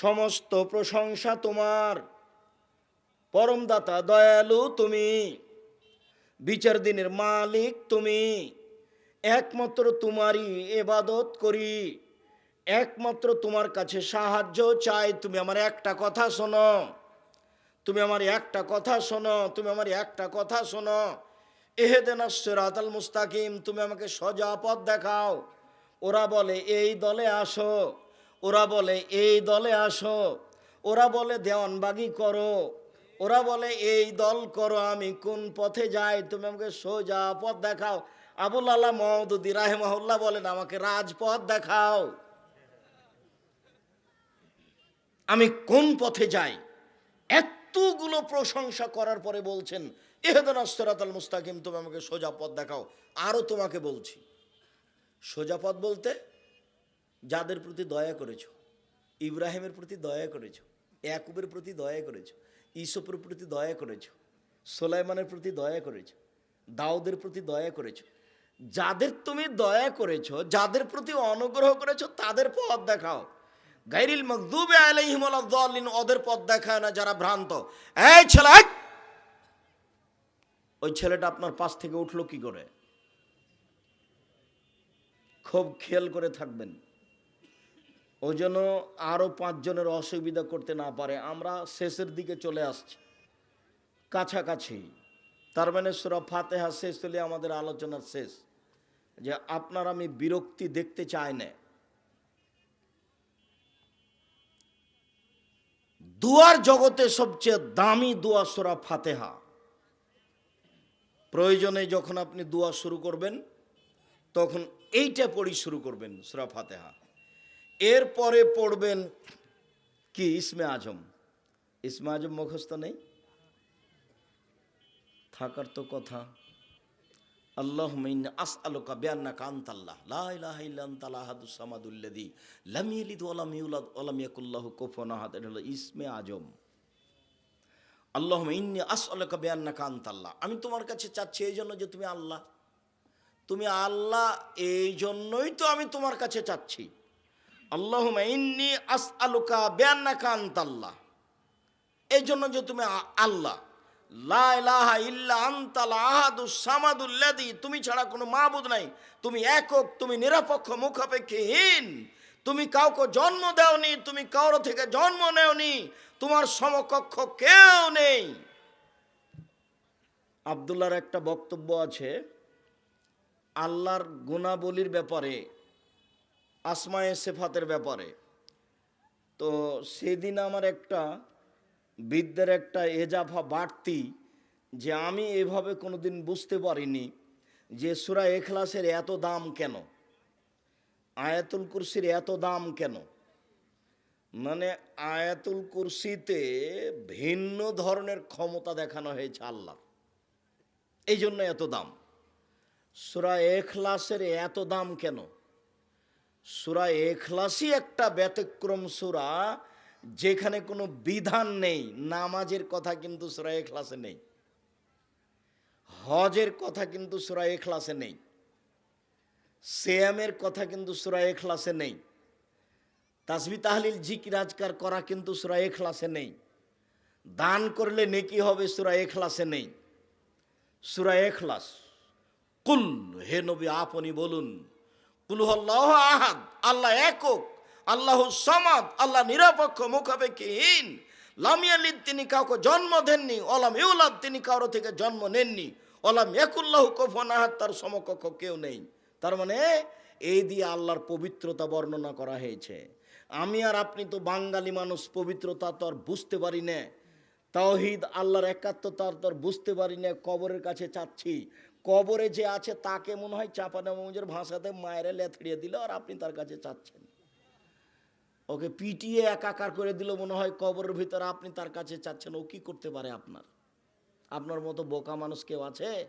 সমস্ত প্রশংসা তোমার। পরমদাতা দয়ালু তুমি, বিচার দিনের মালিক তুমি, একমাত্র তোমারই এবাদত করি, একমাত্র তোমার কাছে সাহায্য চাই। তুমি আমার একটা কথা শোনো, তুমি আমার একটা কথা শোনো, তুমি আমার একটা কথা শোনো। এহেদেন সিরাতাল মুস্তাকিম, তুমি আমাকে সজা পথ দেখাও। ওরা বলে, এই দলে আসো। ওরা বলে, এই দলে আসো। ওরা বলে, দেওয়ানবাগি করো। ওরা বলে, এই দল করো, আমি কোন পথে যাই? তুমি আমাকে সোজা পথ দেখাও। আবুল আল্লাহ মহদুদ্দি রাহেমাহুল্লাহ বলেন, আমাকে রাজপথ দেখাও। আমি কোন পথে যাই? এতগুলো প্রশংসা করার পরে বলছেন এহেদন আস্তরাতাল মুস্তাকিম, তুমি আমাকে সোজা পথ দেখাও। আরও তোমাকে বলছি। সোজা পথ বলতে যাদের প্রতি দয়া করেছ, ইব্রাহিমের প্রতি দয়া করেছ, ইয়াকুবের প্রতি দয়া করেছ ইসুফের প্রতি দয়া করেছ, সোলাইমানের প্রতি দয়া করেছ, দাউদের প্রতি দয়া করেছ, যাদের তুমি দয়া করেছ, যাদের প্রতি অনুগ্রহ করেছ, তাদের পথ দেখাও। গাইরিল মকদুবে আলাইহিম আলাদ্দাল্লিন ওদের পথ দেখায় না যারা ভ্রান্ত। এই ছেলে ওই ছেলেটা আপনার পাশ থেকে উঠল কি করে? খুব খেয়াল করে থাকবেন। ওই জন্য আরও পাঁচজনের অসুবিধা করতে না পারে। আমরা শেষের দিকে চলে আসছি। কাছাকাছি। তার মানে সুরা ফাতেহা শেষ হলে আমাদের আলোচনার শেষ। যে আপনার আমি বিরক্তি দেখতে চাই না। দুয়ার জগতে সবচেয়ে দামি দোয়া সুরা ফাতেহা। প্রয়োজনে যখন আপনি দোয়া শুরু করবেন, তখন এইটা পড়ি শুরু করবেন সুরা ফাতেহা। এরপরে পড়বেন কি? ইসমে আজম। ইসমে আজম মুখস্থ নেই? থাকার তো কথা। আল্লাহ আস আলোকা বেয়ান্না কান্তাল্লাহ লা ইলাহা ইল্লা আনতা আহাদুস সামাদুল্লাযী লাম ইয়ালিদ ওয়া লাম ইউলাদ ওয়া লাম ইয়াকুল্লাহু এটা হলো ইসমে আজম। আল্লাহ ইন্নি আস আলোকা বেয়ান্না কান্তাল্লাহ আমি তোমার কাছে চাচ্ছি এই জন্য যে তুমি আল্লাহ। তুমি আল্লাহ, এই জন্যই তো আমি তোমার কাছে চাচ্ছি। আল্লাহ ইন্নি আস আলুকা বেয়ান্না কান্তাল্লাহ এই জন্য যে তুমি আল্লাহ, লা ইলাহা ইল্লা আনতাল আহাদুস সামাদুল্লাযী তুমি ছাড়া কোনো মাবুদ নাই। তুমি একক, তুমি নিরপেক্ষ, মুখাপেক্ষীহীন। তুমি কাউকে জন্ম দাওনি, তুমি কারও থেকে জন্ম নেওনি। তোমার সমকক্ষ কেউ নেই। আবদুল্লাহর একটা বক্তব্য আছে, আল্লাহর গুণাবলীর ব্যাপারে। আসমায়ে সেফাতের ব্যাপারে। তো সেদিন আমার একটা বিদ্যের একটা এজাফা বাড়তি যে আমি এভাবে কোনোদিন বুঝতে পারিনি যে সুরা এখলাসের এত দাম কেন? আয়াতুল কুরসির এত দাম কেন? মানে আয়াতুল কুরসিতে ভিন্ন ধরনের ক্ষমতা দেখানো হয়েছে আল্লাহ এই জন্য এত দাম। সুরা এখলাসের এত দাম কেন? সুরা এখলাসই একটা ব্যতিক্রম সুরা যেখানে কোনো বিধান নেই, নামাজের কথা কিন্তু সুরা এখলাসে নেই, হজের কথা কিন্তু সুরা এখলাসে নেই, সেয়ামের কথা কিন্তু সুরা এখলাসে নেই, তাসবি তাহলিল জিকিরাজকার করা কিন্তু সুরা এখলাসে নেই, দান করলে নেকি হবে সুরা এখলাসে নেই, সুরা এখলাস। কুল, হে নবী, আপনি বলুন। আহাদ, আল্লাহ একক, আল্লাহ সমাদ, আল্লাহ নিরপেক্ষ, মুখাপেক্ষীহীন। লামিয়ালিদ তিনি কাউকে জন্ম দেননি অলাম ইউলাদ, তিনি কারও থেকে জন্ম নেননি। অলাম একুল্লাহ কফন আহাদ, তার সমকক্ষ কেউ নেই। তার মানে এই দিয়ে আল্লাহর পবিত্রতা বর্ণনা করা হয়েছে। আমি আর আপনি তো বাঙালি মানুষ, পবিত্রতা তো আর বুঝতে পারি না। তাওহিদ, আল্লাহর একাত্মতা তো আর বুঝতে পারি না, কবরের কাছে চাচ্ছি। কবরে যে আছে, তাকে মনে হয় চাপানামুজের ভাষাতে মায়েরা লেথড়িয়ে দিল, আর আপনি তার কাছে চাচ্ছেন। ওকে পিটিয়ে একাকার করে দিল, মনে হয় কবরের ভিতরে আপনি তার কাছে চাচ্ছেন, ও কি করতে পারে আপনার? আপনার মতো বোকা মানুষ কেউ আছে?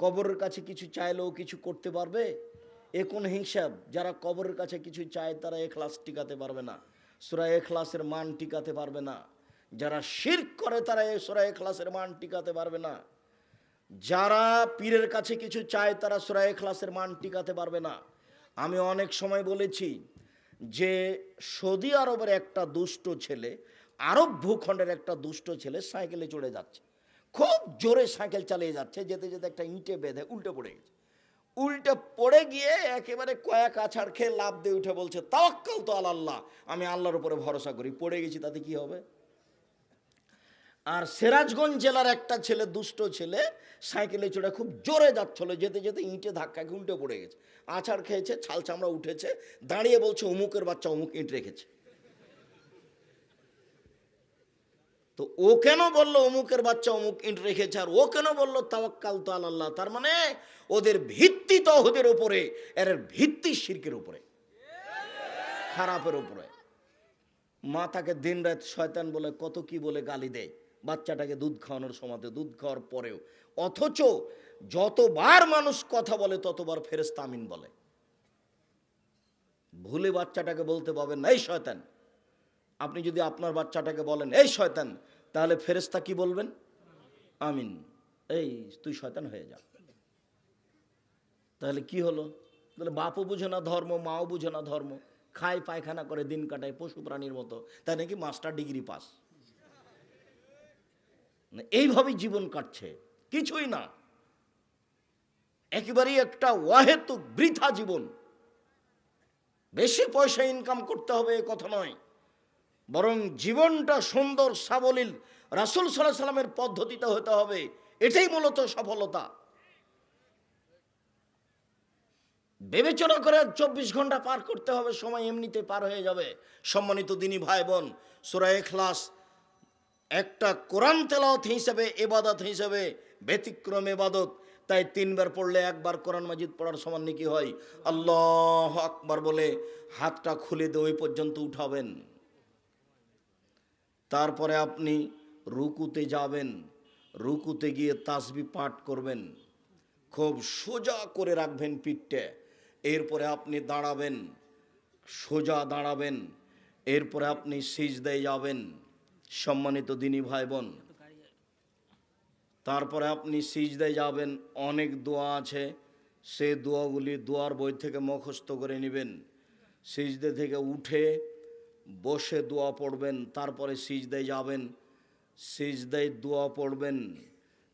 কবরের কাছে কিছু চাইলেও কিছু করতে পারবে? এ কোন হিসাব? যারা কবরের কাছে কিছু চায়, তারা এখলাস টিকাতে পারবে না। সুরা এখলাসের মান টিকাতে পারবে না। যারা শির করে, তারা এ সুরা এখলাসের মান টিকাতে পারবে না। যারা পীরের কাছে কিছু চায় তারা সুরা এখলাসের মান টিকাতে পারবে না। আমি অনেক সময় বলেছি যে সৌদি আরবের একটা দুষ্ট ছেলে, আরব ভূখণ্ডের একটা দুষ্ট ছেলে সাইকেলে চড়ে যাচ্ছে। খুব জোরে সাইকেল চালিয়ে যাচ্ছে, যেতে যেতে একটা ইঁটে বেঁধে উল্টে পড়ে গেছে। উল্টে পড়ে গিয়ে একেবারে কয়েক আছাড় খেয়ে লাভ দিয়ে উঠে বলছে, তাওয়াক্কাল তো আল্লাহ আমি আল্লাহর উপরে ভরসা করি। পড়ে গেছি, তাতে কি হবে? আর সিরাজগঞ্জ জেলার একটা ছেলে, দুষ্ট ছেলে, সাইকেলে চড়ে খুব জোরে যাচ্ছিল, যেতে যেতে ইঁটে ধাক্কা উল্টে পড়ে গেছে। আছাড় খেয়েছে, ছাল চামড়া উঠেছে, দাঁড়িয়ে বলছে, অমুকের বাচ্চা অমুক ইঁট রেখেছে। তো ও কেন বলল, অমুকের বাচ্চা অমুক ইঁট রেখেছে? আর ও কেন বলল, তাওয়াক্কাল তো আল্লাহ। তার মানে ওদের ভিত্তি তহদের উপরে, এর ভিত্তি শিরকের উপরে, খারাপের উপরে। মা তাকে দিন রাত শয়তান বলে, কত কি বলে গালি দেয়? বাচ্চাটাকে দুধ খাওয়ানোর সময় দুধ খাওয়ার পরেও। অথচ যতবার মানুষ কথা বলে, ততবার ফেরেস্তা আমিন বলে। ভুলে বাচ্চাটাকে বলতে পাবেন না, এই শয়তান। আপনি যদি আপনার বাচ্চাটাকে বলেন, এই শয়তান, তাহলে ফেরেস্তা কি বলবেন? আমিন। এই, তুই শয়তান হয়ে যা। তাহলে কি হলো? তাহলে বাপও বুঝে না ধর্ম, মাও বুঝে না ধর্ম। খায় পায়খানা করে, দিন কাটায়, পশু প্রাণীর মতো। তাই নাকি মাস্টার ডিগ্রি পাস? না, এইভাবেই জীবন কাটছে। কিছুই না। একেবারেই একটা ওয়াহেতুক বৃথা জীবন। বেশি পয়সা ইনকাম করতে হবে এ কথা নয়। বরং জীবনটা সুন্দর সাবলীল রাসুল সাল্লাহ সাল্লামের পদ্ধতিতে হতে হবে। এটাই মূলত সফলতা। বিবেচনা করে চব্বিশ ঘণ্টা পার করতে হবে সময় এমনিতে পার হয়ে যাবে। সম্মানিত দিনী ভাই বোন সুরায় ক্লাস একটা কোরআন তেলাওয়াত হিসেবে এবাদত হিসেবে, ব্যতিক্রম এবাদত তাই তিনবার পড়লে একবার কোরআন মাজিদ পড়ার সমান নাকি হয়? আল্লাহ আকবার বলে, হাতটা খুলে দিয়ে ওই পর্যন্ত উঠাবেন। তারপরে আপনি রুকুতে যাবেন, রুকুতে গিয়ে তাসবি পাঠ করবেন, খুব সোজা করে রাখবেন পিঠটা। এরপরে আপনি দাঁড়াবেন, সোজা দাঁড়াবেন, এরপরে আপনি সিজদায় যাবেন। সম্মানিত দিনী ভাই বোন তারপরে আপনি সিজদায় যাবেন, অনেক দোয়া আছে, সে দোয়াগুলি দোয়ার বই থেকে মুখস্থ করে নেবেন। সিজদে থেকে উঠে বসে দোয়া পড়বেন, তারপরে সিজদায় যাবেন। সিজদায় দোয়া পড়বেন,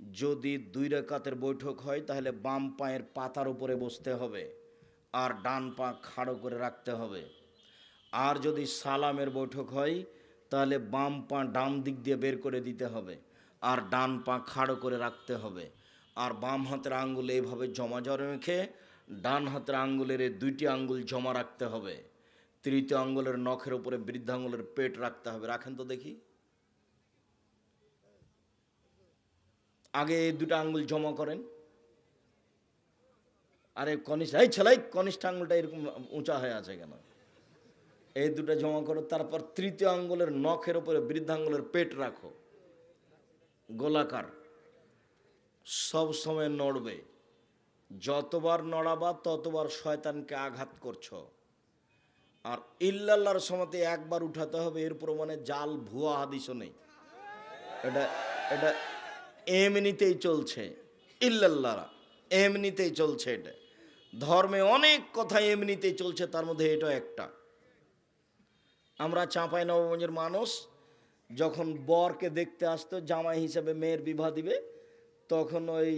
যদি দুই রেখাতের বৈঠক হয়, তাহলে বাম পায়ের পাতার উপরে বসতে হবে, আর ডান পা খাড়ো করে রাখতে হবে। আর যদি সালামের বৈঠক হয় তাহলে বাম পা ডান দিক দিয়ে বের করে দিতে হবে আর ডান পা খাড়ো করে রাখতে হবে। আর বাম হাতের আঙ্গুল এইভাবে জমা জমা রেখে ডান হাতের আঙ্গুলের এই দুইটি আঙ্গুল জমা রাখতে হবে। তৃতীয় আঙ্গুলের নখের উপরে বৃদ্ধাঙ্গুলের পেট রাখতে হবে। রাখেন তো দেখি। আগে এই দুটো আঙ্গুল জমা করেন। আরে কনিষ্ঠ এই ছেলাই কনিষ্ঠ আঙ্গুলটা এরকম উঁচা হয়ে আছে কেন? এই দুটো জমা করো, তারপর তৃতীয় আঙ্গুলের নখের উপরে বৃদ্ধাঙ্গুলের পেট রাখো। গোলাকার। সব সময় নড়বে। যতবার নড়াবা, ততবার শয়তানকে আঘাত করছ। আর ইল্লাল্লাহর সময়তে একবার উঠাতে হবে, এর প্রমাণে জাল, ভুয়া হাদিসও নেই। এটা এটা এমনিতেই চলছে। ইল্লাল্লাহরা, এমনিতেই চলছে এটা। ধর্মে অনেক কথা এমনিতেই চলছে, তার মধ্যে এটা একটা। আমরা চাঁপাই নবগঞ্জের মানুষ, যখন বরকে দেখতে আসতো, জামাই হিসেবে মেয়ের বিবাহ দিবে, তখন ওই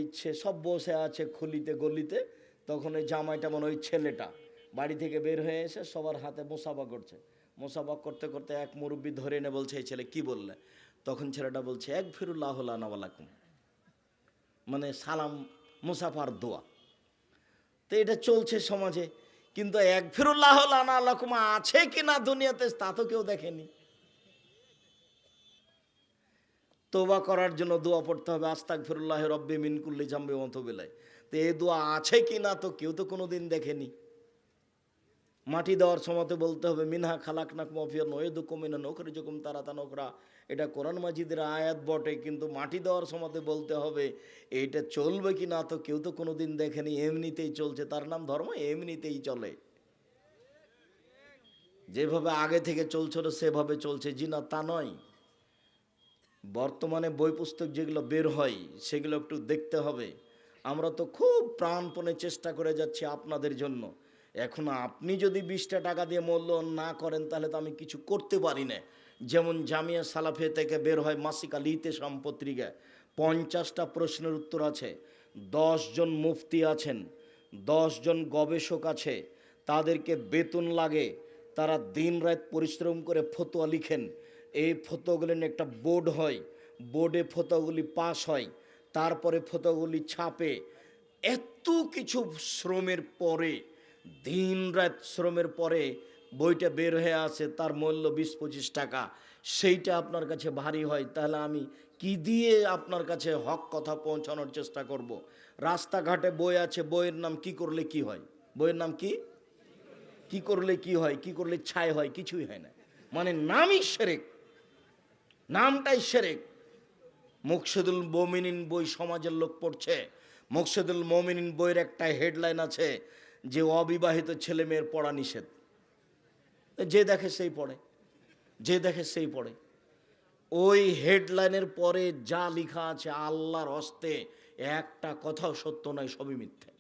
সব বসে আছে খুলিতে গলিতে, তখন ওই জামাইটা মানে ওই ছেলেটা, বাড়ি থেকে বের হয়ে এসে সবার হাতে মোসাফা করছে। মোসাফা করতে করতে এক মুরব্বী ধরে এনে বলছে, এই ছেলে কি বললে? তখন ছেলেটা বলছে, এক ফিরুল্লাহ নাওয়ালাকুম মানে সালাম, মুসাফার দোয়া। তো এটা চলছে সমাজে। কিন্তু এক ফিরুল্লাহ লকমা আছে কি না দুনিয়াতে তা তো কেউ দেখেনি। তোবা করার জন্য দোয়া পড়তে হবে আস্তাক ফিরুল্লাহ রব্বি মিনকুল্লি মতো বেলায় তো এই দোয়া আছে কি না তো কেউ তো কোনো দিন দেখেনি। মাটি দেওয়ার সময়তে বলতে হবে, মিনহা খালাক নাক মফিয়া নয় দুকুমিনা নখরি যকুম তারা তা নখরা এটা কোরআন মাজিদের আয়াত বটে, কিন্তু মাটি দেওয়ার সময়তে বলতে হবে, এইটা চলবে কি না? তো কেউ তো কোনো দিন দেখেনি, এমনিতেই চলছে। তার নাম ধর্ম এমনিতেই চলে। যেভাবে আগে থেকে চলছিল, সেভাবে চলছে। জি না, তা নয়। বর্তমানে বই পুস্তক যেগুলো বের হয়, সেগুলো একটু দেখতে হবে। আমরা তো খুব প্রাণপণে চেষ্টা করে যাচ্ছি আপনাদের জন্য। এখন আপনি যদি বিশটা টাকা দিয়ে মূল্যায়ন না করেন, তাহলে তো আমি কিছু করতে পারি না। যেমন জামিয়া সালাফে থেকে বের হয় মাসিকা লিতে পত্রিকা পঞ্চাশটা প্রশ্নের উত্তর আছে। জন মুফতি আছেন। জন গবেষক আছে। তাদেরকে বেতন লাগে। তারা দিন রাত পরিশ্রম করে ফতোয়া লিখেন। এই ফতোগুলি একটা বোর্ড হয়। বোর্ডে ফতোয়াগুলি পাস হয়। তারপরে ফতোগুলি ছাপে। এত কিছু শ্রমের পরে দিন রাত শ্রমের পরে বইটা বের হয়ে আছে তার মূল্য বিশ পঁচিশ টাকা। সেইটা আপনার কাছে ভারী হয়, তাহলে আমি কি দিয়ে আপনার কাছে হক কথা পৌঁছানোর চেষ্টা করব। রাস্তাঘাটে বই আছে, বইয়ের নাম কি করলে কি হয়? বইয়ের নাম কি? কি করলে কি হয়? কি করলে ছাই হয়? কিছুই হয় না। মানে নামই সেরেক। নামটাই সেরেক। মুকসেদুল মমিনিন বই সমাজের লোক পড়ছে। মুকসেদুল মমিনিন বইয়ের একটা হেডলাইন আছে যে অবিবাহিত ছেলে মেয়ের পড়া নিষেধ। যে দেখে সেই পড়ে, যে দেখে সেই পড়ে। ওই হেডলাইনের পরে যা লেখা আছে আল্লাহর হস্তে, একটা কথাও সত্য নয়, সবই মিথ্যে।